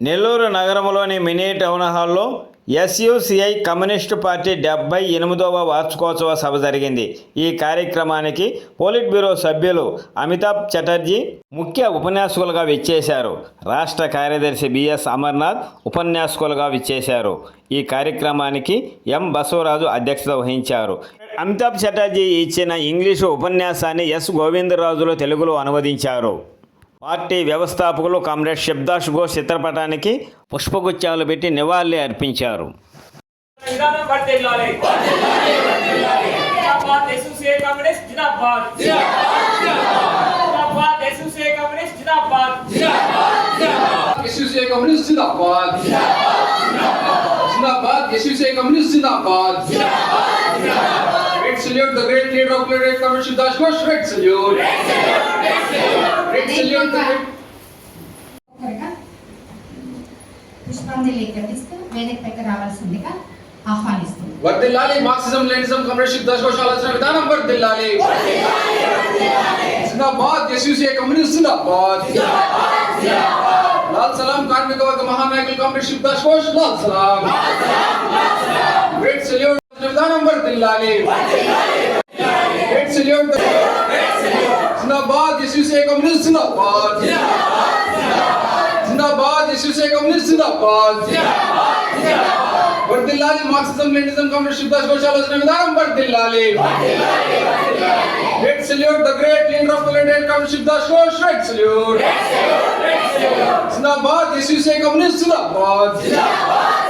నెల్లూరు నగరంలోని mini town హాల్లో SUCI communist party డెబ్బై ఎనిమిదవ వార్షికోత్సవ సభ జరిగింది. ఈ కార్యక్రమానికి పోలిట్ బ్యూరో సభ్యులు అమితాబ్ చటర్జీ ముఖ్య ఉపన్యాసకులుగా విచ్చేశారు. రాష్ట్ర కార్యదర్శి బిఎస్ అమర్నాథ్ ఉపన్యాసకులుగా విచ్చేశారు. ఈ కార్యక్రమానికి ఎం బసవరాజు అధ్యక్షత వహించారు. అమితాబ్ చటర్జీ ఇచ్చిన ఇంగ్లీషు ఉపన్యాసాన్ని ఎస్ గోవిందరాజులు తెలుగులో అనువదించారు. పార్టీ వ్యవస్థాపకులు కామ్రేడ్ శబ్దాష్ ఘోష్ చిత్రపటానికి పుష్పగుచ్చాలు పెట్టి నివాళి అర్పించారు జిందాబాద్ జిందాబాద్ Great salute, the great leader of the Great Commission, Das Ghosh. Great salute. Great salute, great salute. Great salute, the great. salute. ఘటిస్తూ వేదిక పైకి రావాల్సిందిగా ఆహ్వానిస్తుంది వర్దిల్లాలి మార్క్సిజం లెనిజం కమ్యూనిస్ట్ దశకోశ ఆలోచన విధానం వర్దిల్లాలి జిందాబాద్ ఎస్యూసీఏ కమ్యూనిస్ట్ జిందాబాద్ లాల్ సలాం కార్మిక వర్గ మహానాయకులు కమ్యూనిస్ట్ దశకోశ లాల్ సలాం గ్రేట్ సెల్యూట్ ವಿಧಾನ ಬರ್ತಿಲ್ಲಾನೆ जिंदाबाद यशस्वी कम्युनिस्ट जिंदाबाद जिंदाबाद यशस्वी कम्युनिस्ट जिंदाबाद वर्दिल्लाली मार्क्सिज्म लेनिज्म कम्युनिस्ट शुद्ध शोषण योजना विधान वर्दिल्लाली Great salute the great leader of the Indian Communist Shiv Das Ghosh. Great salute. Great salute. Great salute. Zindabad. Yes, you say communist. Zindabad. Zindabad.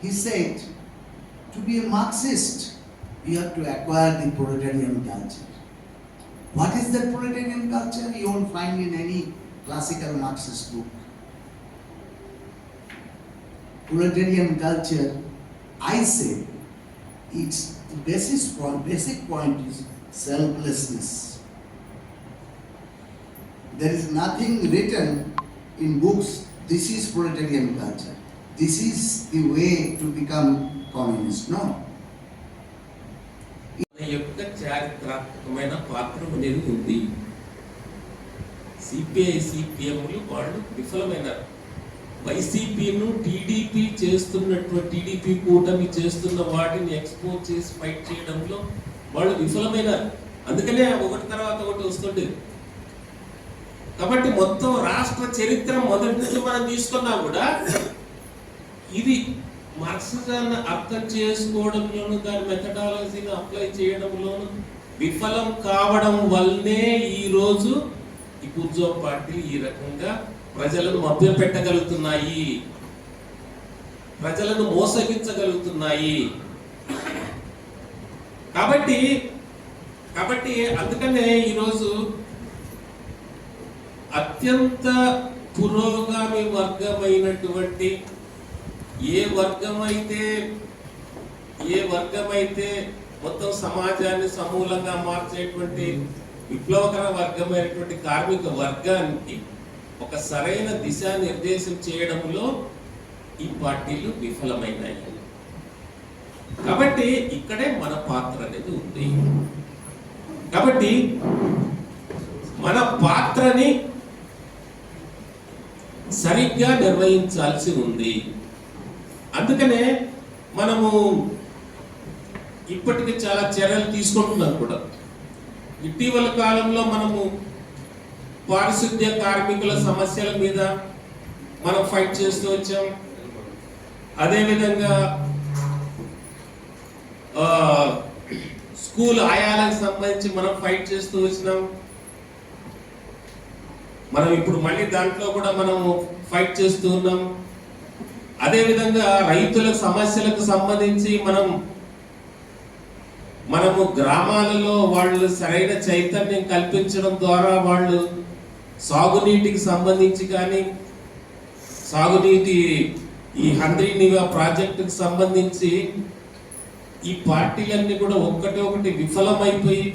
He said, to be a Marxist, you have to acquire the proletarian culture. What is that proletarian culture? You won't find in any classical Marxist book. Proletarian culture, I say, its the basis point, basic point is selflessness. There is nothing written in books, this is proletarian culture. This is the way to become communist no యొక్క చారిత్రాత్మకమైన పాత్ర అనేది ఉంది. CPI సిపిఎంలు వాళ్ళు విఫలమైనారు. వైసీపీను TDP చేస్తున్నటువంటి TDP కూటమి చేస్తున్న వాటిని ఎక్స్పోజ్ చేసి ఫైట్ చేయడంలో వాళ్ళు విఫలమైనారు. అందుకనే ఒకటి తర్వాత ఒకటి వస్తుండేది కాబట్టి మొత్తం రాష్ట్ర చరిత్ర మొదటి నుంచి మనం తీసుకున్నా కూడా ఇది మార్క్సిజాన్ని అర్థం చేసుకోవడంలోను దాని మెథడాలజీని అప్లై చేయడంలోను విఫలం కావడం వల్లనే ఈ రోజు ఈ కూర్చో పార్టీలు ఈ రకంగా ప్రజలను మభ్య పెట్టగలుగుతున్నాయి ప్రజలను మోసగించగలుగుతున్నాయి. కాబట్టి కాబట్టి అందుకనే ఈరోజు అత్యంత పురోగామి వర్గమైనటువంటి ఏ వర్గం అయితే ఏ వర్గం అయితే మొత్తం సమాజాన్ని సమూలంగా మార్చేటువంటి విప్లవకర వర్గమైనటువంటి కార్మిక వర్గానికి ఒక సరైన దిశానిర్దేశం చేయడంలో ఈ పార్టీలు విఫలమైనాయి. కాబట్టి ఇక్కడే మన పాత్ర అనేది ఉంది. కాబట్టి మన పాత్రని సరిగ్గా నిర్వహించాల్సి ఉంది. అందుకనే మనము ఇప్పటికి చాలా చర్యలు తీసుకుంటున్నాం కూడా. ఇటీవల కాలంలో మనము పారిశుద్ధ్య కార్మికుల సమస్యల మీద మనం ఫైట్ చేస్తూ వచ్చాం. అదేవిధంగా స్కూల్ ఆయాలకు సంబంధించి మనం ఫైట్ చేస్తూ వచ్చినాం. మనం ఇప్పుడు మళ్ళీ దాంట్లో కూడా మనం ఫైట్ చేస్తూ ఉన్నాం. అదేవిధంగా రైతుల సమస్యలకు సంబంధించి మనం మనము గ్రామాలలో వాళ్ళు సరైన చైతన్యం కల్పించడం ద్వారా వాళ్ళు సాగునీటికి సంబంధించి కానీ సాగునీటి ఈ హంద్రీ నివా ప్రాజెక్టుకు సంబంధించి ఈ పార్టీలన్నీ కూడా ఒక్కటి ఒకటి విఫలమైపోయి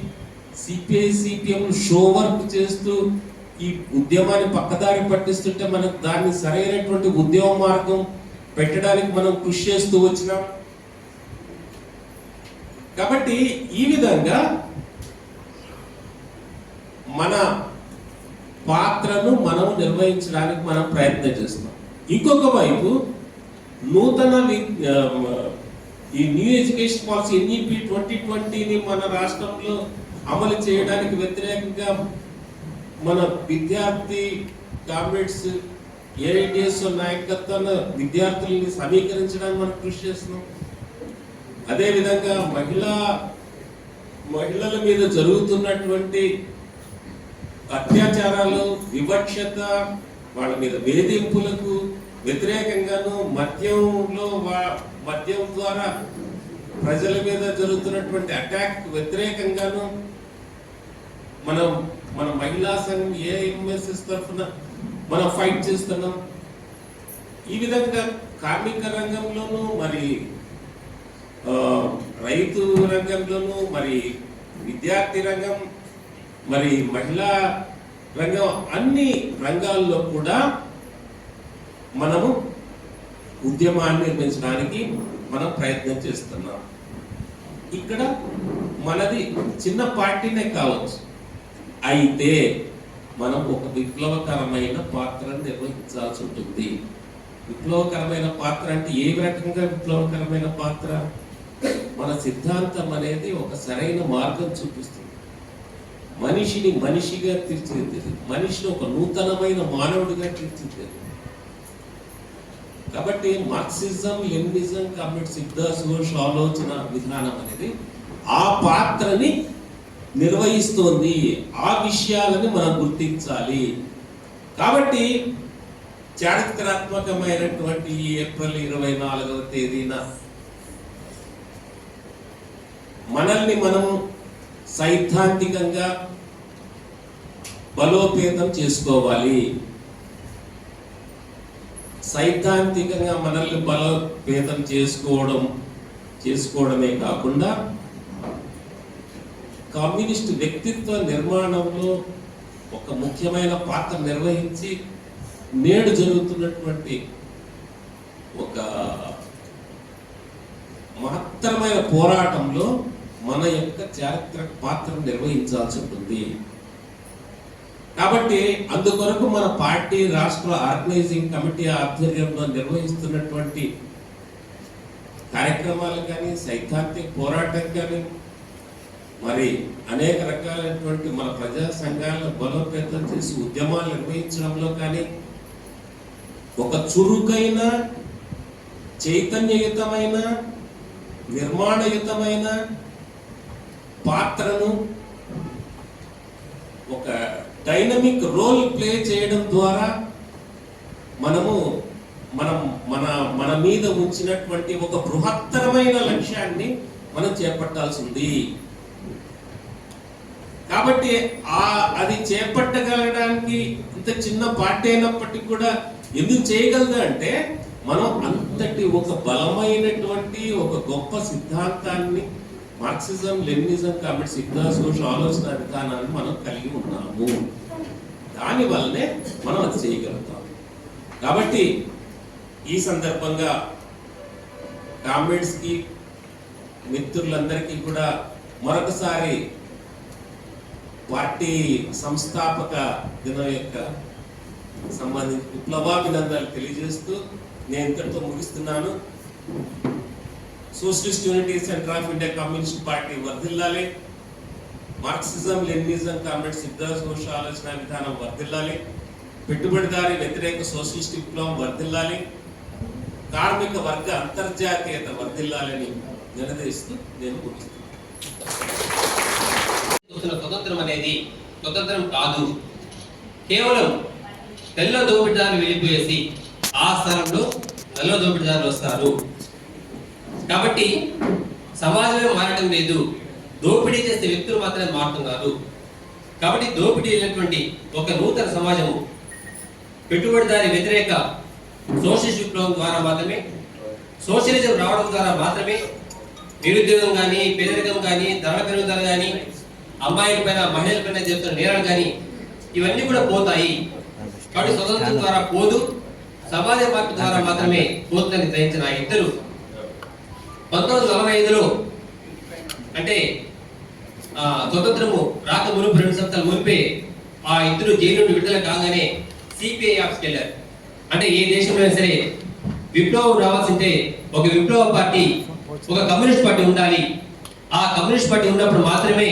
సిపిఐ సిపిఎం షో వర్క్ చేస్తూ ఈ ఉద్యమాన్ని పక్కదారి పట్టిస్తుంటే మనకు దాన్ని సరైనటువంటి ఉద్యమ మార్గం పెట్టడానికి మనం కృషి చేస్తూ వచ్చినాం. కాబట్టి ఈ విధంగా మన పాత్రను మనం నిర్వహించడానికి మనం ప్రయత్నం చేస్తున్నాం. ఇంకొక వైపు నూతన ఈ new education policy NEP twenty ట్వంటీని మన రాష్ట్రంలో అమలు చేయడానికి వ్యతిరేకంగా మన విద్యార్థి కామ్రేడ్స్ ఏఐటిఎస్ నాయకత్వాన్ని విద్యార్థుల్ని సమీకరించడానికి మనం కృషి చేస్తున్నాం. అదేవిధంగా మహిళా మహిళల మీద జరుగుతున్నటువంటి అత్యాచారాలు వివక్షత వాళ్ళ మీద వేధింపులకు వ్యతిరేకంగాను మద్యంలో వా- మద్యం ద్వారా ప్రజల మీద జరుగుతున్నటువంటి అటాక్ వ్యతిరేకంగాను మనం మన మహిళా సంఘం ఏఎంఎస్ఎస్ తరఫున మనం ఫైట్ చేస్తున్నాం. ఈ విధంగా కార్మిక రంగంలోనూ మరి రైతు రంగంలోనూ మరి విద్యార్థి రంగం మరి మహిళా రంగం అన్ని రంగాల్లో కూడా మనము ఉద్యమాన్ని నిర్మించడానికి మనం ప్రయత్నం చేస్తున్నాం. ఇక్కడ మనది చిన్న పార్టీనే కావచ్చు. అయితే మనం ఒక విప్లవకరమైన పాత్రను నిర్వహించాల్సి ఉంటుంది. విప్లవకరమైన పాత్ర అంటే ఏ రకంగా విప్లవకరమైన పాత్ర? మన సిద్ధాంతం అనేది ఒక సరైన మార్గం చూపిస్తుంది. మనిషిని మనిషిగా తీర్చిదిద్దేది. మనిషిని ఒక నూతనమైన మానవుడిగా తీర్చిదిద్దేది. కాబట్టి మార్క్సిజం లెనినిజం కమ్యూనిస్ట్ సిద్ధ ఆలోచన విధానం అనేది ఆ పాత్రని నిర్వహిస్తోంది. ఆ విషయాలని మనం గుర్తించాలి. కాబట్టి చారిత్రాత్మకమైనటువంటి ఏప్రిల్ ఇరవై నాలుగవ తేదీన మనల్ని మనం సైద్ధాంతికంగా బలోపేతం చేసుకోవాలి. సైద్ధాంతికంగా మనల్ని బలోపేతం చేసుకోవడం చేసుకోవడమే కాకుండా కమ్యూనిస్ట్ వ్యక్తిత్వ నిర్మాణంలో ఒక ముఖ్యమైన పాత్ర నిర్వహించి నేడు జరుగుతున్నటువంటి ఒక మహత్తరమైన పోరాటంలో మన యొక్క చారిత్రక పాత్రను నిర్వహించాల్సి ఉంటుంది. కాబట్టి అందుకొరకు మన పార్టీ రాష్ట్ర ఆర్గనైజింగ్ కమిటీ ఆధ్వర్యంలో నిర్వహిస్తున్నటువంటి కార్యక్రమాలు కానీ సైద్ధాంతిక పోరాటం కానీ మరి అనేక రకాలైనటువంటి మన ప్రజా సంఘాలను బలోపేతం చేసి ఉద్యమాలు నిర్వహించడంలో కానీ ఒక చురుకైన చైతన్యయుతమైన నిర్మాణయుతమైన పాత్రను ఒక డైనమిక్ రోల్ ప్లే చేయడం ద్వారా మనము మనం మన మన మీద ఉంచినటువంటి ఒక బృహత్తరమైన లక్ష్యాన్ని మనం చేపట్టాల్సి ఉంది. కాబట్టి ఆ అది చేపట్టగలడానికి ఇంత చిన్న పార్టీ అయినప్పటికీ కూడా ఎందుకు చేయగలదు అంటే మనం అంతటి ఒక బలమైనటువంటి ఒక గొప్ప సిద్ధాంతాన్ని మార్క్సిజం లెనినిజం కాబట్టి సిద్ధాంత ఆలోచన విధానాన్ని మనం కలిగి ఉన్నాము. దాని వల్లనే మనం అది చేయగలుగుతాం. కాబట్టి ఈ సందర్భంగా కామ్రేడ్స్కి మిత్రులందరికీ కూడా మరొకసారి పార్టీ సంస్థాపక దినం యొక్క సంబంధించి విప్లవాభినందనలు తెలియజేస్తూ నేను ఇంతటితో ముగిస్తున్నాను. Socialist unity centre of India communist party వర్ధిల్లాలి. Marxism Leninism comrade Siddhartha Ghosh ఆలోచన విధానం వర్ధిల్లాలి. పెట్టుబడిదారి వ్యతిరేక సోషలిస్ట్ విప్లవం వర్ధిల్లాలి. కార్మిక వర్గ అంతర్జాతీయత వర్ధిల్లాలని నిలదీస్తూ నేను ముగిస్తున్నాను. చూస్తున్న స్వతంత్రం అనేది స్వతంత్రం కాదు. కేవలం తెల్ల దోపిడిదారులు వెళ్ళిపోయేసి ఆ స్థలంలో నల్ల దోపిడిదారులు వస్తారు. కాబట్టి సమాజమే మారడం లేదు. దోపిడీ చేసే వ్యక్తులు మాత్రమే మారుతున్నారు కాబట్టి దోపిడీ అయినటువంటి ఒక నూతన సమాజము పెట్టుబడిదారి వ్యతిరేక సోషలిస్ట్ విప్లవం ద్వారా మాత్రమే సోషలిజం రావడం ద్వారా మాత్రమే నిరుద్యోగం కానీ పేదరికం కానీ ధరల పెరుగుదల కానీ అమ్మాయిల పైన మహిళల పైన చేస్తున్న నేరాలు కానీ ఇవన్నీ కూడా పోతాయి. కాబట్టి స్వతంత్రం ద్వారా పోదు. సమాజ మార్పు ద్వారా మాత్రమే పోతుందని గ్రహించిన ఆ ఇద్దరు పంతొమ్మిది వందల నలభై ఐదులో అంటే ఆ, స్వతంత్రము రాక మునుపు రెండు సంవత్సరాల మునిపే ఆ ఇద్దరు జైలు నుండి విడుదల కాగానే సిపిఐ ఆఫీస్కి వెళ్ళారు. అంటే ఏ దేశంలో అయినా సరే విప్లవం రావాల్సింటే ఒక విప్లవ పార్టీ ఒక కమ్యూనిస్ట్ పార్టీ ఉండాలి. ఆ కమ్యూనిస్ట్ పార్టీ ఉన్నప్పుడు మాత్రమే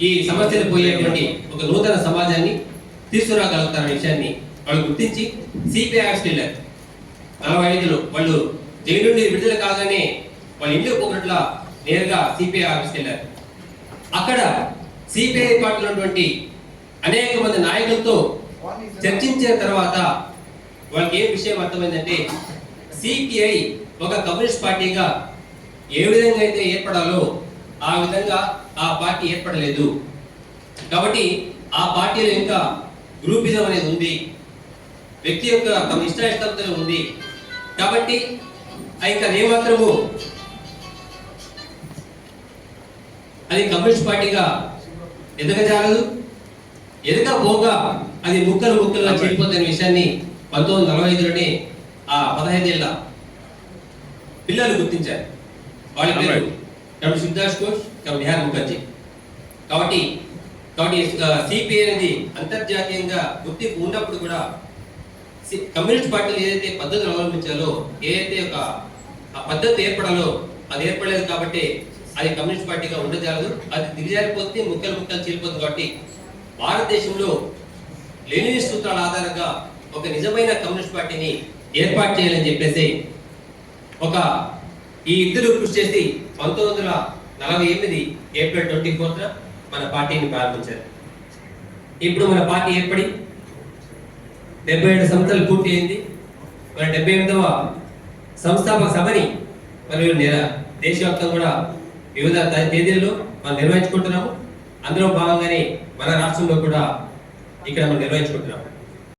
ఈ సమస్యలు పోయేటువంటి ఒక నూతన సమాజాన్ని తీసుకురాగలుగుతారనే విషయాన్ని వాళ్ళు గుర్తించి సిపిఐ ఆఫీస్కి నలభై ఐదులో వాళ్ళు జైలు నుండి విడుదల కాగానే వాళ్ళ ఇంటికి పోగట్ల నేరుగా సిపిఐ ఆఫీస్కి వెళ్ళారు అక్కడ సిపిఐ పార్టీలో ఉన్నటువంటి అనేక మంది నాయకులతో చర్చించిన తర్వాత వాళ్ళకి ఏ విషయం అర్థమైందంటే సిపిఐ ఒక కమ్యూనిస్ట్ పార్టీగా ఏ విధంగా అయితే ఏర్పడాలో ఆ విధంగా ఆ పార్టీ ఏర్పడలేదు. కాబట్టి ఆ పార్టీలో ఇంకా గ్రూపిజం అనేది ఉంది. వ్యక్తి యొక్క తమ ఇష్టాయిష్టంతో ఉంది. కాబట్టి ఆ ఇంకా ఏమాత్రము అది కమ్యూనిస్ట్ పార్టీగా ఎదగజాలదు ఎదగబోగా అది ముక్కలు ముక్కలుగా చెడిపోతున్న విషయాన్ని పంతొమ్మిది వందల నలభై ఐదులోనే ఆ పదహైదేళ్ళ పిల్లలు గుర్తించారు. వాళ్ళ పేరు డాక్టర్ సిద్ధార్థ్ ఘోష్ డాక్టర్ నిహార్ ముఖర్జీ కాబట్టి కాబట్టి సిపిఐ అనేది అంతర్జాతీయంగా గుర్తింపు ఉన్నప్పుడు కూడా సి- కమ్యూనిస్ట్ పార్టీలు ఏదైతే పద్ధతులు అవలంబించాలో ఏదైతే ఒక ఆ పద్ధతి ఏర్పడాలో అది ఏర్పడలేదు కాబట్టి అది కమ్యూనిస్ట్ పార్టీగా ఉండజాలదు. అది దిగజారిపోతే ముక్కలు ముక్కలు చీలిపోతుంది కాబట్టి భారతదేశంలో లెనిన్ సూత్రాల ఆధారంగా ఒక నిజమైన కమ్యూనిస్ట్ పార్టీని ఏర్పాటు చేయాలని చెప్పేసి ఒక ఈ ఇద్దరు కృషి చేసి పంతొమ్మిది వందల నలభై ఎనిమిది ఏప్రిల్ ట్వంటీ ఫోర్త్ మన పార్టీని ప్రారంభించారు. ఇప్పుడు మన పార్టీ ఏర్పడి డెబ్బై ఏడు సంస్థలు పూర్తి అయింది మన డెబ్బై ఎనిమిదవ సంస్థాపక సభని మరియు నెల- దేశవ్యాప్తంగా కూడా వివిధ తేదీల్లో మనం నిర్వహించుకుంటున్నాము. అందులో భాగంగానే మన రాష్ట్రంలో కూడా ఇక్కడ మనం నిర్వహించుకుంటున్నాము.